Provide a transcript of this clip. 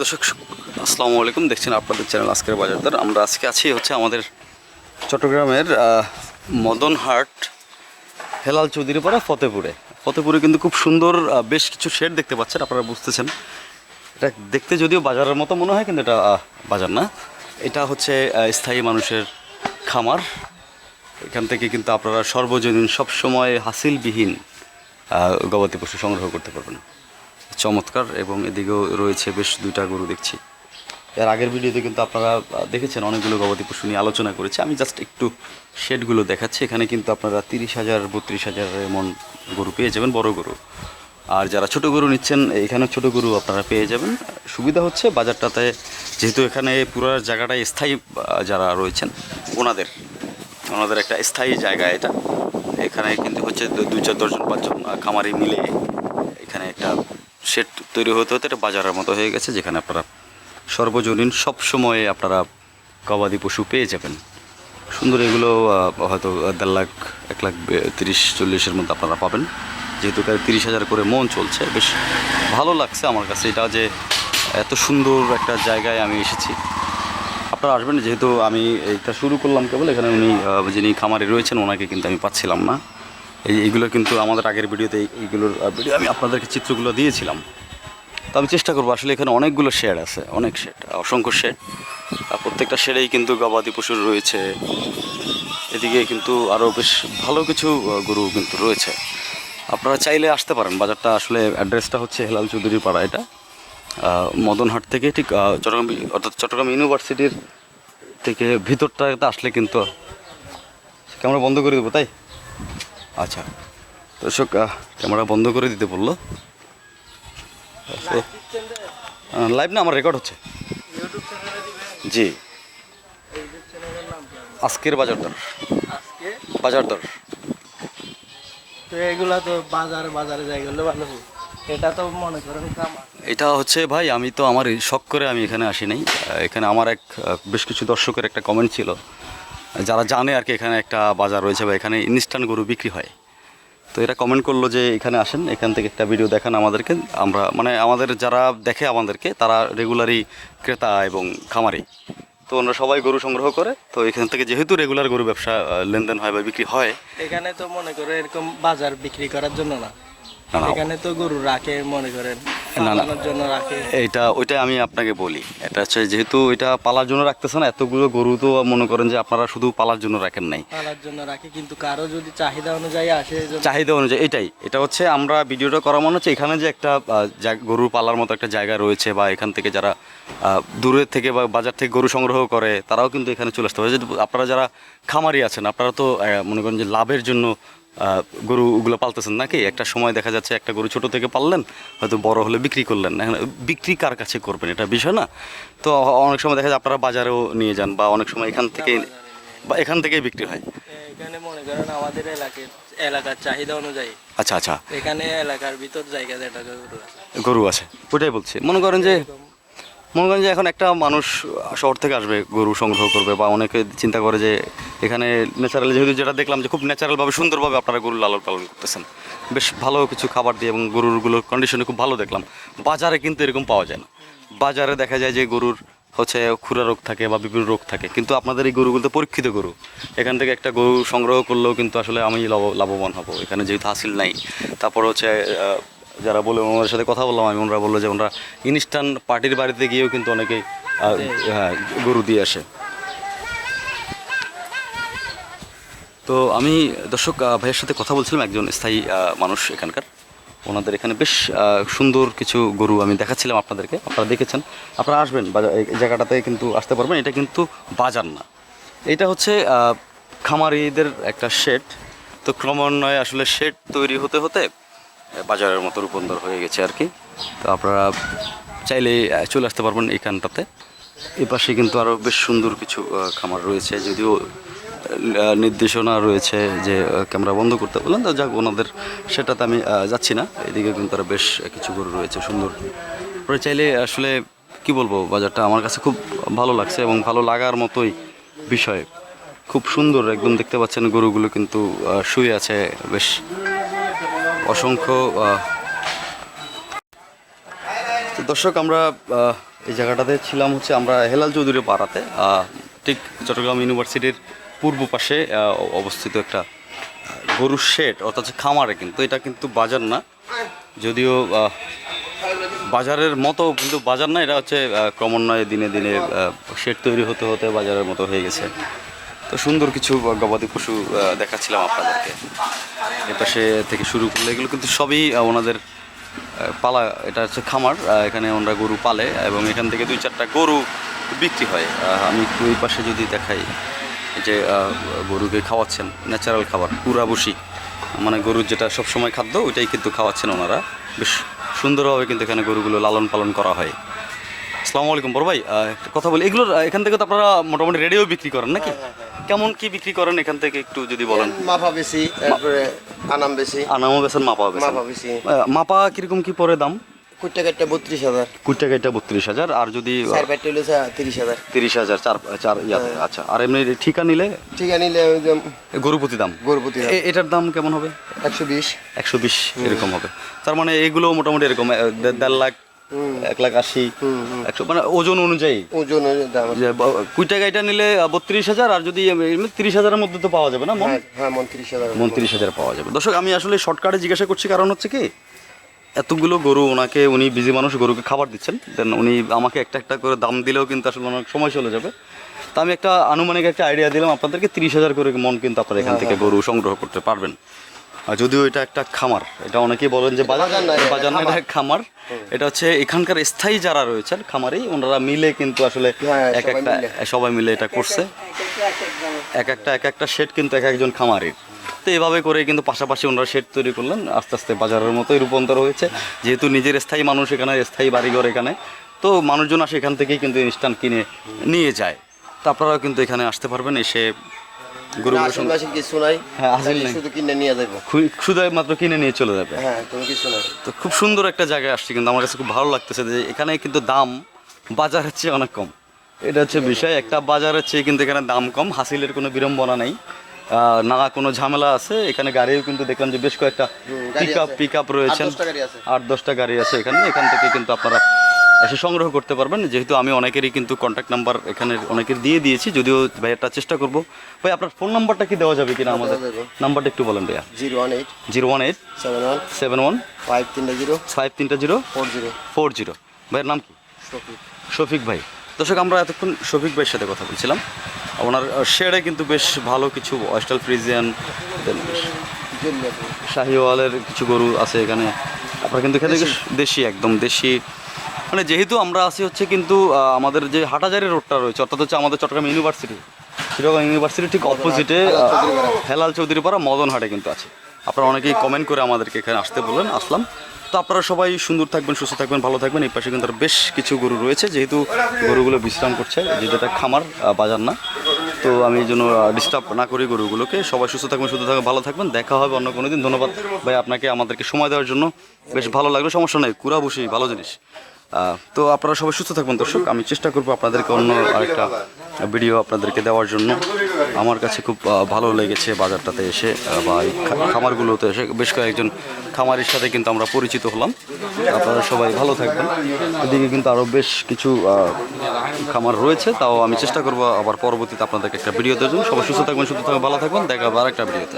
দর্শক, আসসালামু আলাইকুম। দেখছেন আপনাদের চ্যানেল আজকের বাজার বাজারদার আমরা আজকে আছি হচ্ছে আমাদের চট্টগ্রামের মদনহাট, হেলাল চৌধুরীপাড়া, ফতেপুরে। ফতেপুরে কিন্তু খুব সুন্দর বেশ কিছু শেড দেখতে পাচ্ছেন, আপনারা বুঝতেছেন। এটা দেখতে যদিও বাজারের মতো মনে হয়, কিন্তু এটা বাজার না। এটা হচ্ছে স্থায়ী মানুষের খামার। এখান থেকে কিন্তু আপনারা সর্বজনীন, সবসময় হাসিলবিহীন গবাদি পশু সংগ্রহ করতে পারবেন। চমৎকার এবং এদিকেও রয়েছে বেশ দুইটা গরু দেখছি। এর আগের ভিডিওতে কিন্তু আপনারা দেখেছেন অনেকগুলো গবাদি পশু নিয়ে আলোচনা করেছি। আমি জাস্ট একটু শেডগুলো দেখাচ্ছি। এখানে কিন্তু আপনারা তিরিশ হাজার, বত্রিশ হাজার এমন গরু পেয়ে যাবেন, বড় গরু। আর যারা ছোট গরু নিচ্ছেন এখানে ছোট গরু আপনারা পেয়ে যাবেন। সুবিধা হচ্ছে বাজারটাতে, যেহেতু এখানে পুরো জায়গাটায় স্থায়ী যারা রয়েছেন, ওনাদের ওনাদের একটা স্থায়ী জায়গা এটা। এখানে কিন্তু হচ্ছে দুই চার দশজন, পাঁচজন খামারি মিলে এখানে একটা সেট তৈরি হতে হতে এটা বাজারের মতো হয়ে গেছে, যেখানে আপনারা সর্বজনীন সব সময়ে আপনারা গবাদি পশু পেয়ে যাবেন। সুন্দর এগুলো হয়তো দেড় লাখ, এক লাখ তিরিশ, চল্লিশের মধ্যে আপনারা পাবেন। যেহেতু তিরিশ হাজার করে মন চলছে, বেশ ভালো লাগছে আমার কাছে এটা যে এত সুন্দর একটা জায়গায় আমি এসেছি। আপনারা আসবেন, যেহেতু আমি এটা শুরু করলাম কেবল, এখানে উনি যিনি খামারে রয়েছেন, ওনাকে কিন্তু আমি পাচ্ছিলাম না। এই এইগুলো কিন্তু আমাদের আগের ভিডিওতে এইগুলোর ভিডিও আমি আপনাদেরকে চিত্রগুলো দিয়েছিলাম। তো আমি চেষ্টা করব, আসলে এখানে অনেকগুলো শেড আছে, অনেক শেড, অসংখ্য শেড। আর প্রত্যেকটা শেডেই কিন্তু গবাদি পশুর রয়েছে। এদিকে কিন্তু আরও বেশ ভালো কিছু গরু কিন্তু রয়েছে। আপনারা চাইলে আসতে পারেন, বাজারটা আসলে অ্যাড্রেসটা হচ্ছে হেলাল চৌধুরী পাড়া এটা। মদনহাট থেকে ঠিক চট্টগ্রাম, অর্থাৎ চট্টগ্রাম ইউনিভার্সিটির থেকে ভিতরটাতে আসলে কিন্তু ক্যামেরা বন্ধ করে দেবো, তাই? আচ্ছা। দর্শক ক্যামেরা বন্ধ করে দিতে বলল। লাইভ না আমার রেকর্ড হচ্ছে। জি? আজকের বাজার দর। বাজার দর। তো এগুলা তো বাজারে বাজারে যাই গেলে ভালো। এটা তো মনে করেন এটা হচ্ছে ভাই আমি তো আমার শখ করে আমি এখানে আসি নাই। এখানে আমার এক বেশ কিছু দর্শকের একটা কমেন্ট ছিল। যারা জানে আর কি এখানে একটা বাজার রয়েছে বা এখানে ইনস্ট্যান্ট গরু বিক্রি হয়, তো এরা কমেন্ট করল যে এখানে আসেন, এখান থেকে একটা ভিডিও দেখান আমাদেরকে আমরা মানে আমাদের যারা দেখে আমাদেরকে, তারা রেগুলারই ক্রেতা এবং খামারি তো ওনারা সবাই গরু সংগ্রহ করে, তো এখান থেকে যেহেতু রেগুলার গরু ব্যবসা লেনদেন হয় বা বিক্রি হয়, এখানে তো মনে করে এরকম বাজার বিক্রি করার জন্য না। এখানে তো গরু রাখে মনে করেন। না, না। জন্য রাখে। এইটা ওইটা আমি আপনাকে বলি। এটা হচ্ছে যেহেতু এটা পালার জন্য রাখতেছে না এতগুলো গরু তো মনে করেন যে আপনারা শুধু পালার জন্য রাখেন নাই। পালার জন্য রাখে কিন্তু কারও যদি চাহিদা অনুযায়ী আসে চাহিদা অনুযায়ী এটাই। এটা হচ্ছে আমরা ভিডিওটা করা মনে হচ্ছে এখানে যে একটা গরু পালার মতো একটা জায়গা রয়েছে বা এখান থেকে যারা দূরের থেকে বা বাজার থেকে গরু সংগ্রহ করে তারাও কিন্তু এখানে চলে আসতে পারে। আপনারা যারা খামারি আছেন আপনারা তো মনে করেন যে লাভের জন্য গরুগুলো পালতেছেন নাকি? একটা সময় দেখা যাচ্ছে একটা গরু ছোট থেকে পাললেন হয়তো বড় হলে বিক্রি করলেন। এখন বিক্রি কার কাছে করবেন? এটা বিষয় না? তো অনেক সময় দেখা যায় আপনারা বাজারেও নিয়ে যান বা অনেক সময় এখান থেকে বা এখান থেকেই বিক্রি হয়। এখানে মনে করেন আমাদের এলাকার এলাকার চাহিদা অনুযায়ী। আচ্ছা আচ্ছা। এখানে এলাকার ভিতর জায়গা যেটা গরু আছে। গরু আছে ওটাই বলছি। মনে করেন যে মনে করেন যে এখন একটা মানুষ শহর থেকে আসবে, গরু সংগ্রহ করবে বা অনেকে চিন্তা করে যে এখানে ন্যাচারাল যেহেতু যেটা দেখলাম যে খুব ন্যাচারালভাবে সুন্দরভাবে আপনারা গরু লালন পালন করতেছেন। বেশ ভালো কিছু খাবার দিয়ে এবং গরুরগুলোর কন্ডিশনে খুব ভালো দেখলাম। বাজারে কিন্তু এরকম পাওয়া যায় না। বাজারে দেখা যায় যে গরুর হচ্ছে খুরা রোগ থাকে বা বিভিন্ন রোগ থাকে, কিন্তু আপনাদের এই গরুগুলো তো পরীক্ষিত গরু। এখান থেকে একটা গরু সংগ্রহ করলেও কিন্তু আসলে আমি লাভ- লাভবান হব। এখানে যেহেতু হাসিল নাই, তারপর হচ্ছে যারা বলে ওনাদের সাথে কথা বললাম আমি ওনারা বলল যে ওনারা ইনস্ট্যান্ট পার্টির বাড়িতে গিয়েও কিন্তু অনেকেই হ্যাঁ গরু দিয়ে আসে। তো আমি দর্শক ভাইয়ের সাথে কথা বলছিলাম একজন স্থায়ী মানুষ এখানকার। ওনাদের এখানে বেশ সুন্দর কিছু গরু আমি দেখাচ্ছিলাম আপনাদেরকে আপনারা দেখেছেন। আপনারা আসবেন বাজার এই জায়গাটাতে কিন্তু আসতে পারবেন এটা কিন্তু বাজার না। এটা হচ্ছে খামারিদের একটা শেড তো ক্রমান্বয়ে আসলে শেড তৈরি হতে হতে বাজারের মতো রূপান্তর হয়ে গেছে আর কি। তো আপনারা চাইলে চলে আসতে পারবেন এইখানটাতে। এ পাশে কিন্তু আরও বেশ সুন্দর কিছু খামার রয়েছে। যদিও নির্দেশনা রয়েছে যে ক্যামেরা বন্ধ করতে বললেন, তো যাক, ওনাদের সেটাতে আমি যাচ্ছি না। এদিকে কিন্তু আরও বেশ কিছু গরু রয়েছে, সুন্দর। পরে চাইলে আসলে, কি বলব, বাজারটা আমার কাছে খুব ভালো লাগছে এবং ভালো লাগার মতোই বিষয়। খুব সুন্দর, একদম দেখতে পাচ্ছেন গরুগুলো কিন্তু শুয়ে আছে, বেশ অসংখ্য দর্শক, আমরা এই জায়গাটাতে ছিলাম হচ্ছে আমরা হেলাল চৌধুরী পাড়াতে ঠিক চট্টগ্রাম ইউনিভার্সিটির পূর্ব পাশে অবস্থিত একটা গরুর শেড, অর্থাৎ খামারে কিন্তু, এটা কিন্তু বাজার না। যদিও বাজারের মতো কিন্তু বাজার না, এটা হচ্ছে ক্রমান্বয়ে দিনে দিনে শেড তৈরি হতে হতে বাজারের মতো হয়ে গেছে। তো সুন্দর কিছু গবাদি পশু দেখাচ্ছিলাম আপনাদেরকে। এ পাশে থেকে শুরু করলে এগুলো কিন্তু সবই ওনাদের পালা, এটা হচ্ছে খামার এখানে ওনারা গরু পালে এবং এখান থেকে দুই চারটা গরু বিক্রি হয়। আমি একটু ওই পাশে যদি দেখাই যে গরুকে খাওয়াচ্ছেন ন্যাচারাল খাবার, পুরা বসি মানে গরুর যেটা সবসময় খাদ্য, ওইটাই কিন্তু খাওয়াচ্ছেন ওনারা। বেশ সুন্দরভাবে কিন্তু এখানে গরুগুলো লালন পালন করা হয়। আসসালামু আলাইকুম বড় ভাই একটা কথা বলি, এগুলোর, এখান থেকে তো আপনারা মোটামুটি রেডিও বিক্রি করেন নাকি? কেমন কি বিক্রি করেন এখান থেকে একটু যদি বলেন? মাপা বেশি তারপরে আনাম বেশি। আনামও বেছেন মাপা বেছেন। মাপা বেশি। মাপা কীরকম কি পরে দাম? কুটটা কাটটা বত্রিশ হাজার। কুড়ি টাকা বত্রিশ হাজার আর যদি চার প্যাটটা হলো তিরিশ হাজার। তিরিশ হাজার চার চার ইয়াতে আচ্ছা আর এমনি ঠিকা নিলে? ঠিক নিলে গরুপতি দাম? গরুপতি এটার দাম কেমন হবে? একশো বিশ। একশো বিশ এরকম হবে। তার মানে এগুলো মোটামুটি এরকম দেড় লাখ এক লাখ আশি। একশো মানে ওজন অনুযায়ী। ওজন টাকা এটা নিলে বত্রিশ হাজার আর যদি তিরিশ হাজারের মধ্যে তো পাওয়া যাবে না মন? হ্যাঁ হ্যাঁ মন্ত্রিশ হাজার উনত্রিশ হাজার পাওয়া যাবে। দর্শক আমি আসলে শর্টকাটে জিজ্ঞাসা করছি কারণ হচ্ছে কি এতগুলো গরু ওনাকে উনি বিজি মানুষ গরুকে খাবার দিচ্ছেন। দেন উনি আমাকে একটা একটা করে দাম দিলেও কিন্তু আসলে অনেক সময় চলে যাবে। তা আমি একটা আনুমানিক একটা আইডিয়া দিলাম আপনাদেরকে তিরিশ হাজার করে মন কিন্তু আপনারা এখান থেকে গরু সংগ্রহ করতে পারবেন। যদিও এটা একটা খামার এটা অনেকেই বলেন যে বাজার বাজার না, এটা খামার। এটা হচ্ছে এখানকার স্থায়ী যারা রয়েছেন খামারেই ওনারা মিলে কিন্তু আসলে হ্যাঁ, এক একটা সবাই মিলে এটা করছে। এক একটা এক একটা শেড কিন্তু এক একজন খামারের। তো এভাবে করে কিন্তু পাশাপাশি ওনারা শেড তৈরি করলেন আস্তে আস্তে বাজারের মতোই রূপান্তর হয়েছে। যেহেতু নিজের স্থায়ী মানুষ এখানে স্থায়ী বাড়িঘর এখানে তো মানুষজন আসে এখান থেকেই কিন্তু ইনস্ট্যান্ট কিনে নিয়ে যায়। তো আপনারাও কিন্তু এখানে আসতে পারবেন এসে কিছু নাই। হ্যাঁ, আসল খালি নাই। শুধু কিনে নিয়ে যাব শুধু মাত্র কিনে নিয়ে চলে যাবে। হ্যাঁ তুমি কিছু নাই। তো খুব সুন্দর একটা জায়গায় আসছি কিন্তু আমার কাছে খুব ভালো লাগতেছে যে এখানে কিন্তু দাম বাজারের চেয়ে অনেক কম। এটা হচ্ছে বিষয়। একটা বাজারের চেয়ে কিন্তু এখানে দাম কম। হাসিলের কোনো বিড়ম্বনা নেই। আহ, না কোনো ঝামেলা আছে। এখানে গাড়িও কিন্তু দেখলাম যে বেশ কয়েকটা পিক আপ পিক আপ আছে। আট দশটা গাড়ি আছে এখানে। এখান থেকে কিন্তু আপনারা এসে সংগ্রহ করতে পারবেন। যেহেতু আমি অনেকেরই কিন্তু কন্ট্যাক্ট নাম্বার এখানে অনেকের দিয়ে দিয়েছি যদিও ভাই ভাইয়াটা চেষ্টা করব। ভাই আপনার ফোন নাম্বারটা কি দেওয়া যাবে কিনা আমাদের? নাম্বারটা একটু বলেন ভাইয়া। Zero one eight zero one eight seven one seven one five তিনটা জিরো ফাইভ তিনটা zero four zero four zero. ভাইয়ের নাম কি? শফিক। শফিক ভাই। দর্শক আমরা এতক্ষণ শফিক ভাইয়ের সাথে কথা বলছিলাম। ওনার শেডে কিন্তু বেশ ভালো কিছু ওয়েস্টাল ফ্রিজিয়ান শাহিওয়ালের কিছু গরু আছে এখানে। আপনারা কিন্তু থেকে দেশি একদম দেশি মানে যেহেতু আমরা আছি হচ্ছে কিন্তু আমাদের যে হাটাজারি রোডটা রয়েছে অর্থাৎ হচ্ছে আমাদের চট্টগ্রাম ইউনিভার্সিটি চট্টগ্রাম ইউনিভার্সিটির ঠিক অপোজিটে হেলাল চৌধুরী পাড়া। মদন হাটে কিন্তু আছে। আপনারা অনেকেই কমেন্ট করে আমাদেরকে এখানে আসতে বললেন আসলাম। তো আপনারা সবাই সুন্দর থাকবেন সুস্থ থাকবেন ভালো থাকবেন। এই পাশে কিন্তু আরও বেশ কিছু গরু রয়েছে যেহেতু গরুগুলো বিশ্রাম করছে যেটা খামার বাজার না। তো আমি এই জন্য ডিস্টার্ব না করি গরুগুলোকে। সবাই সুস্থ থাকবেন সুস্থ থাকবেন ভালো থাকবেন। দেখা হবে অন্য কোনো দিন। ধন্যবাদ ভাই আপনাকে আমাদেরকে সময় দেওয়ার জন্য। বেশ ভালো লাগল সমস্যা নেই। কুড়া বসি ভালো জিনিস। তো আপনারা সবাই সুস্থ থাকবেন, দর্শক। আমি চেষ্টা করব আপনাদেরকে অন্য আরেকটা ভিডিও আপনাদেরকে দেওয়ার জন্য। আমার কাছে খুব ভালো লেগেছে বাজারটাতে এসে বা এই খামারগুলোতে এসে। বেশ কয়েকজন খামারের সাথে কিন্তু আমরা পরিচিত হলাম। আপনারা সবাই ভালো থাকবেন। এদিকে কিন্তু আরও বেশ কিছু খামার রয়েছে। তাও আমি চেষ্টা করব আবার পরবর্তীতে আপনাদেরকে একটা ভিডিও দেওয়ার জন্য। সবাই সুস্থ থাকবেন সুস্থ থাকবেন, ভালো থাকবেন। দেখা হবে আরেকটা ভিডিওতে